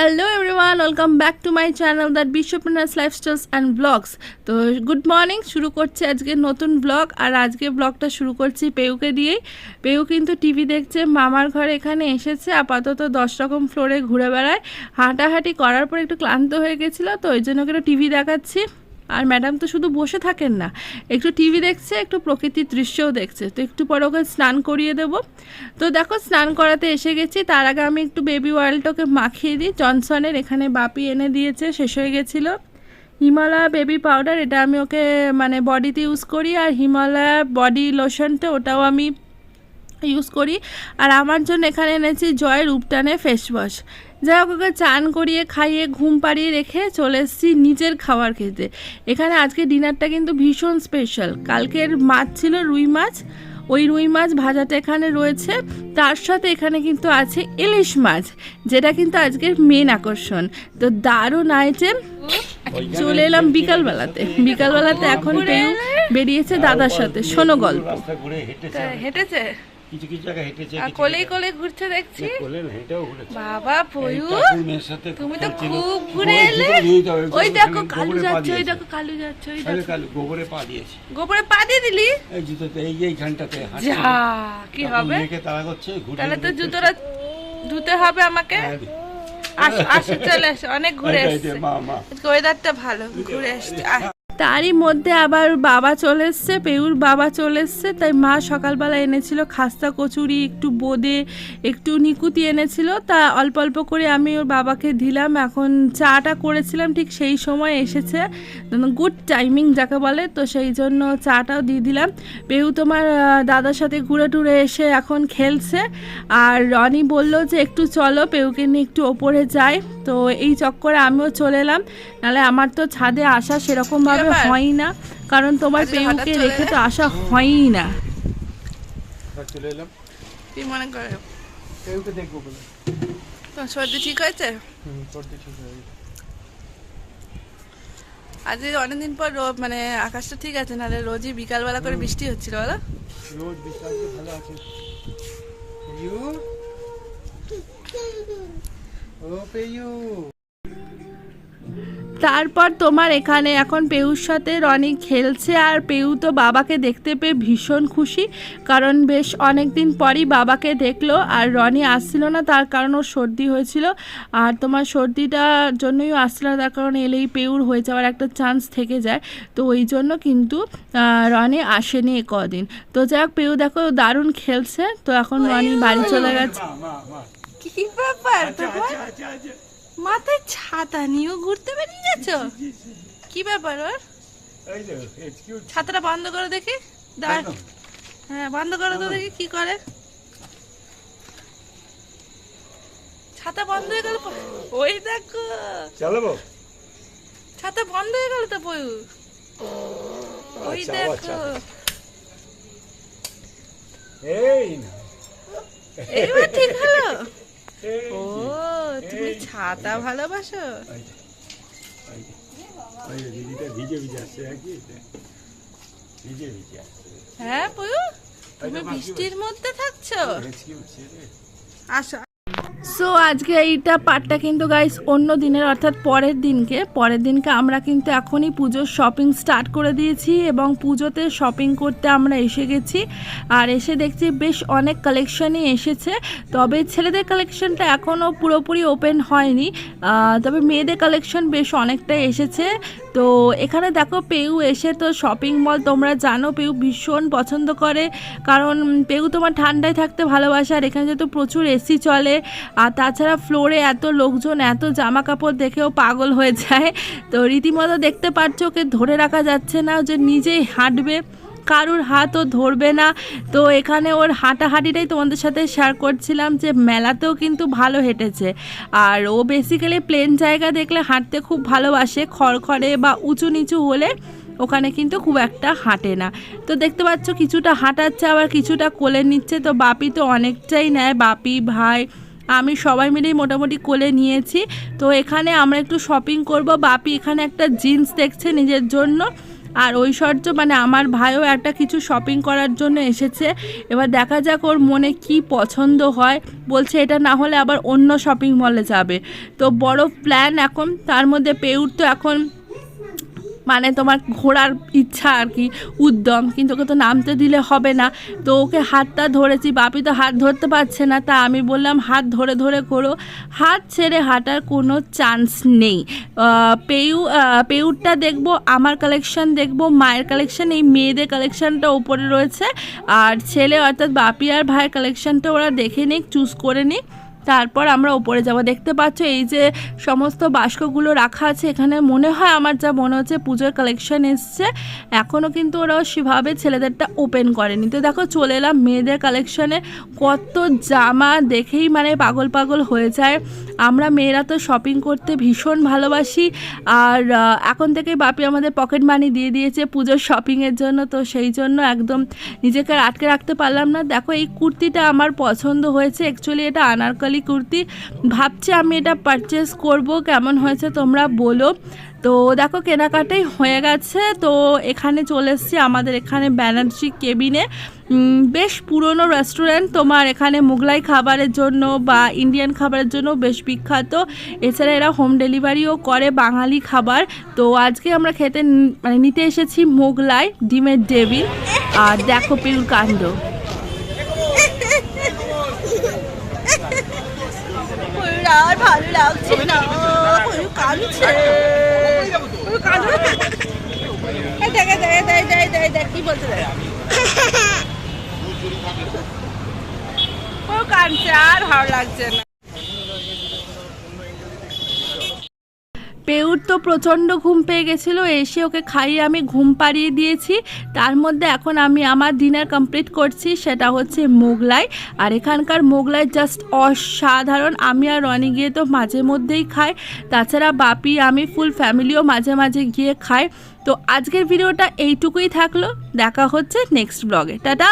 Hello everyone welcome back to my channel that বিশ্বপ্রনাস lifestyles and blogs তো good morning শুরু করছে আজকে নতুন ব্লগ আর আজকে ব্লগটা শুরু করছি পেউকে দিয়েই। পেউ কিন্তু টিভি দেখছে, মামার ঘরে এখানে এসেছে, আপাতত দশ রকম ফ্লোরে ঘুরে বেড়ায়। হাঁটাহাঁটি করার পর একটু ক্লান্ত হয়ে গেছিল, তো ওই জন্য করে টিভি দেখাচ্ছি। আর ম্যাডাম তো শুধু বসে থাকেন না, একটু টিভি দেখছে, একটু প্রকৃতির দৃশ্যও দেখছে। তো একটু পরে ওকে স্নান করিয়ে দেব। তো দেখো, স্নান করাতে এসে গেছি। তার আগে আমি একটু বেবি অয়েলটাকে মাখিয়ে দিই। জনসনের এখানে বাপি এনে দিয়েছে, শেষ হয়ে গেছিল। হিমালয়া বেবি পাউডার এটা আমি ওকে মানে বডিতে ইউজ করি। আর হিমালয়া বডি লোশনটা ওটাও আমি ইউজ করি। আর আমার জন্য এখানে এনেছি জয়ের উপটানে ফেস ওয়াশ যাই হোক ওকে চান করিয়ে খাইয়ে ঘুম পাড়িয়ে রেখে চলে এসেছি নিজের খাবার খেতে। এখানে আজকে ডিনারটা কিন্তু ভীষণ স্পেশাল কালকের মাছ ছিল রুই মাছ। ওই রুই মাছ ভাজাটা এখানে রয়েছে। তার সাথে এখানে কিন্তু আছে ইলিশ মাছ যেটা কিন্তু আজকের মেন আকর্ষণ। তো দারুণ আইটেম চলে এলাম বিকালবেলাতে। বিকালবেলাতে এখন পেয়ে বেরিয়েছে দাদার সাথে। শোনো গল্প। হেঁটেছে? কিছু কিছু জায়গায় হেঁটেছে কোলেই কোলে ঘুরছে দেখছি। কোলে হেঁটেও ঘুরেছে। বাবা পয়ু এই তুমি তো খুব ঘুরে এলে। ওই দেখো কালু যাচ্ছে ওই দেখো কালু যাচ্ছে ওই দেখো। কালু গোবরে পা দিয়েছে। গোবরে পা দিয়ে দিলি? এই জুতোতে এই এইখানটাতে হাঁটছে। যা কি হবে? মেয়েকে তাড়া করছে ঘুরে তাহলে তো জুতোটা ধুতে হবে আমাকে? হ্যাঁ, আসো আসো চলে আসো অনেক ঘুরে এই এই এসছে। ওয়েদারটা ভালো ঘুরে এসছে তারই মধ্যে আবার বাবা চলে এসছে, পেউর বাবা চলে এসছে, তাই মা সকালবেলা এনেছিল খাস্তা, কচুরি, একটু বোদে, একটু নিকুতি এনেছিল। তা অল্প অল্প করে আমি ওর বাবাকে দিলাম, এখন চাটা করেছিলাম, ঠিক সেই সময় এসেছে। গুড টাইমিং যাকে বলে, তো সেই জন্য চাটাও দিয়ে দিলাম। পেউ তোমার দাদার সাথে ঘুরে টুরে এসে এখন খেলছে। আর রনি বলল যে, একটু চলো, পেউকে নিয়ে একটু ওপরে যাই। তো এই চক্করে আমিও চলে এলাম। নাহলে আমার তো ছাদে আসা সেরকম ভাবে হয় না। কারণ তোমার পেউকে রেখে তো আসা হয়ই না। চলে এলাম। কি মনে করে? কেউকে দেখব বলে। সর্দি ঠিক হয়েছে? হুম, সর্দি ঠিক হয়ে গেছে। অনেকদিন পর মানে আকাশটা ঠিক আছে নাহলে রোজই বিকালবেলা করে বৃষ্টি হচ্ছিল বলো। রোজ বিশ্রামকে ভালো আছে। তারপর তোমার এখানে এখন পেউর সাথে রনি খেলছে আর পেউ তো বাবাকে দেখতে পেয়ে ভীষণ খুশি কারণ বেশ অনেক দিন পরই বাবাকে দেখল আর রনি আসছিল না তার কারণ ওর সর্দি হয়েছিল আর তোমার সর্দিটার জন্যই আসছিল না তার কারণ এলেই পেউর হয়ে যাওয়ার একটা চান্স থেকে যায় তো ওই জন্য কিন্তু রনি আসেনি কদিন তো যাই হোক পেউ দেখো দারুণ খেলছে তো এখন রনি বাড়ি চলে গেছে কি ব্যাপার আচ্ছা আচ্ছা আচ্ছা আচ্ছা। মাথায় ছাতা নিয়েও ঘুরতে বেরিয়ে গেছো? কি ব্যাপার ওর? ছাতাটা বন্ধ করে দেখি। দাঁড়। হ্যাঁ বন্ধ করো তো দেখি কি করে। ছাতা বন্ধ হয়ে গেল ওই দেখো। চালাবো? ছাতা বন্ধ হয়ে গেল তো পয়ু ওই দেখো। এই না। এইবার ঠিক হলো? ও তুমি ছাতা ভালোবাসো? হ্যাঁ পয়ু তুমি বৃষ্টির মধ্যে থাকছো? আসো সো আজকে এইটা পার্টটা কিন্তু গাইস অন্য দিনের অর্থাৎ পরের দিনকে। পরের দিনকে আমরা কিন্তু এখনই পুজোর শপিং স্টার্ট করে দিয়েছি এবং পুজোতে শপিং করতে আমরা এসে গেছি। আর এসে দেখছি বেশ অনেক কালেকশনই এসেছে। তবে ছেলেদের কালেকশনটা এখনও পুরোপুরি ওপেন হয়নি। তবে মেয়েদের কালেকশন বেশ অনেকটাই এসেছে। তো এখানে দেখো পেউ এসে তো শপিং মল তোমরা জানো, পেউ ভীষণ পছন্দ করে। কারণ পেউ তোমার ঠান্ডায় থাকতে ভালোবাসে আর এখানে যেহেতু প্রচুর এসি চলে আর তাছাড়া ফ্লোরে এত লোকজন, এত জামা কাপড় দেখেও পাগল হয়ে যায়। তো রীতিমতো দেখতে পাচ্ছ ওকে ধরে রাখা যাচ্ছে না যে নিজেই হাঁটবে, কারুর হাতও ধরবে না। তো এখানে ওর হাঁটাহাঁটিটাই তোমাদের সাথে শেয়ার করছিলাম যে মেলাতেও কিন্তু ভালো হেঁটেছে। আর ও বেসিক্যালি প্লেন জায়গা দেখলে হাঁটতে খুব ভালোবাসে, খড়খড়ে বা উঁচু নিচু হলে ওখানে কিন্তু খুব একটা হাঁটে না। তো দেখতে পাচ্ছ কিছুটা হাঁটাচ্ছে, আবার কিছুটা কোলে নিচ্ছে, তো বাপি তো অনেকটাই নেয়। বাপি, ভাই আমি সবাই মিলেই মোটামুটি কোলে নিয়েছি। তো এখানে আমরা একটু শপিং করব। বাপি এখানে একটা জিন্স দেখছে নিজের জন্য। আর ঐশ্বর্য মানে আমার ভাইও একটা কিছু শপিং করার জন্য এসেছে। এবার দেখা যাক ওর মনে কি পছন্দ হয়। বলছে এটা না হলে আবার অন্য শপিং মলে যাবে। তো বড় প্ল্যান এখন। তার মধ্যে পেউর তো এখন মানে তোমার ঘোরার ইচ্ছা আর কি, উদ্যম। কিন্তু ওকে তো নামতে দিলে হবে না। তো ওকে হাতটা ধরেছি, বাপি তো হাত ধরতে পারছে না, তা আমি বললাম, হাত ধরে ধরে করো। হাত ছেড়ে হাঁটার কোনো চান্স নেই। পেউ পেউরটা দেখব, আমার কালেকশন দেখব, মায়ের কালেকশন এই মেয়েদের কালেকশনটা উপরে রয়েছে। আর ছেলে অর্থাৎ বাপি আর ভাইয়ের কালেকশনটা ওরা দেখে নিক চুজ করে নিক। তারপর আমরা উপরে যাব। দেখতে পাচ্ছ এই যে সমস্ত বাস্কগুলো রাখা আছে, এখানে মনে হয় আমার যা মনে হচ্ছে পুজোর কালেকশন এসছে। এখনও কিন্তু ওরাও সেভাবে ছেলেদেরটা ওপেন করেনি। তো দেখো চলে এলাম মেয়েদের কালেকশনে কত জামা দেখেই মানে পাগল পাগল হয়ে যায়। আমরা মেয়েরা তো শপিং করতে ভীষণ ভালোবাসি। আর এখন থেকে বাপি আমাদের পকেট মানি দিয়ে দিয়েছে পুজোর শপিংয়ের জন্য। তো সেই জন্য একদম নিজেকে আটকে রাখতে পারলাম না। দেখো এই কুর্তিটা আমার পছন্দ হয়েছে। অ্যাকচুয়ালি এটা আনারকলি কুর্তি। ভাবছি আমি এটা পারচেস করব। কেমন হয়েছে তোমরা বলো। তো দেখো, কেনাকাটাই হয়ে গেছে। তো এখানে চলে এসেছি আমাদের এখানে ব্যানার্জি কেবিনে বেশ পুরনো রেস্টুরেন্ট তোমার এখানে মুগলাই খাবারের জন্য বা ইন্ডিয়ান খাবারের জন্য বেশ বিখ্যাত। এছাড়া এরা হোম ডেলিভারিও করে বাঙালি খাবার। তো আজকে আমরা খেতে মানে নিতে এসেছি মোগলাই, ডিমের ডেবিল আর দেখো পিউর কাণ্ড। আর ভালো লাগছে না। পুরো কাঁদছে পুরো কাঁদো এই দেখে দেখে দেখ দেখ দেখ দেখ কি বলছে দেখ। পুরো কাঁদছে আর ভালো লাগছে না। পেউর তো প্রচণ্ড ঘুম পেয়ে গেছিল, এসে ওকে খাইয়ে আমি ঘুম পাড়িয়ে দিয়েছি। তার মধ্যে এখন আমি আমার ডিনার কমপ্লিট করছি, সেটা হচ্ছে মোগলাই। আর এখানকার মোগলাই জাস্ট অসাধারণ, আমি আর রনি গিয়ে তো মাঝে মধ্যেই খাই। তাছাড়া বাপি, আমি ফুল ফ্যামিলিও মাঝে মাঝে গিয়ে খাই। তো আজকের ভিডিওটা এইটুকুই থাকল, দেখা হচ্ছে নেক্সট ব্লগে টাটা!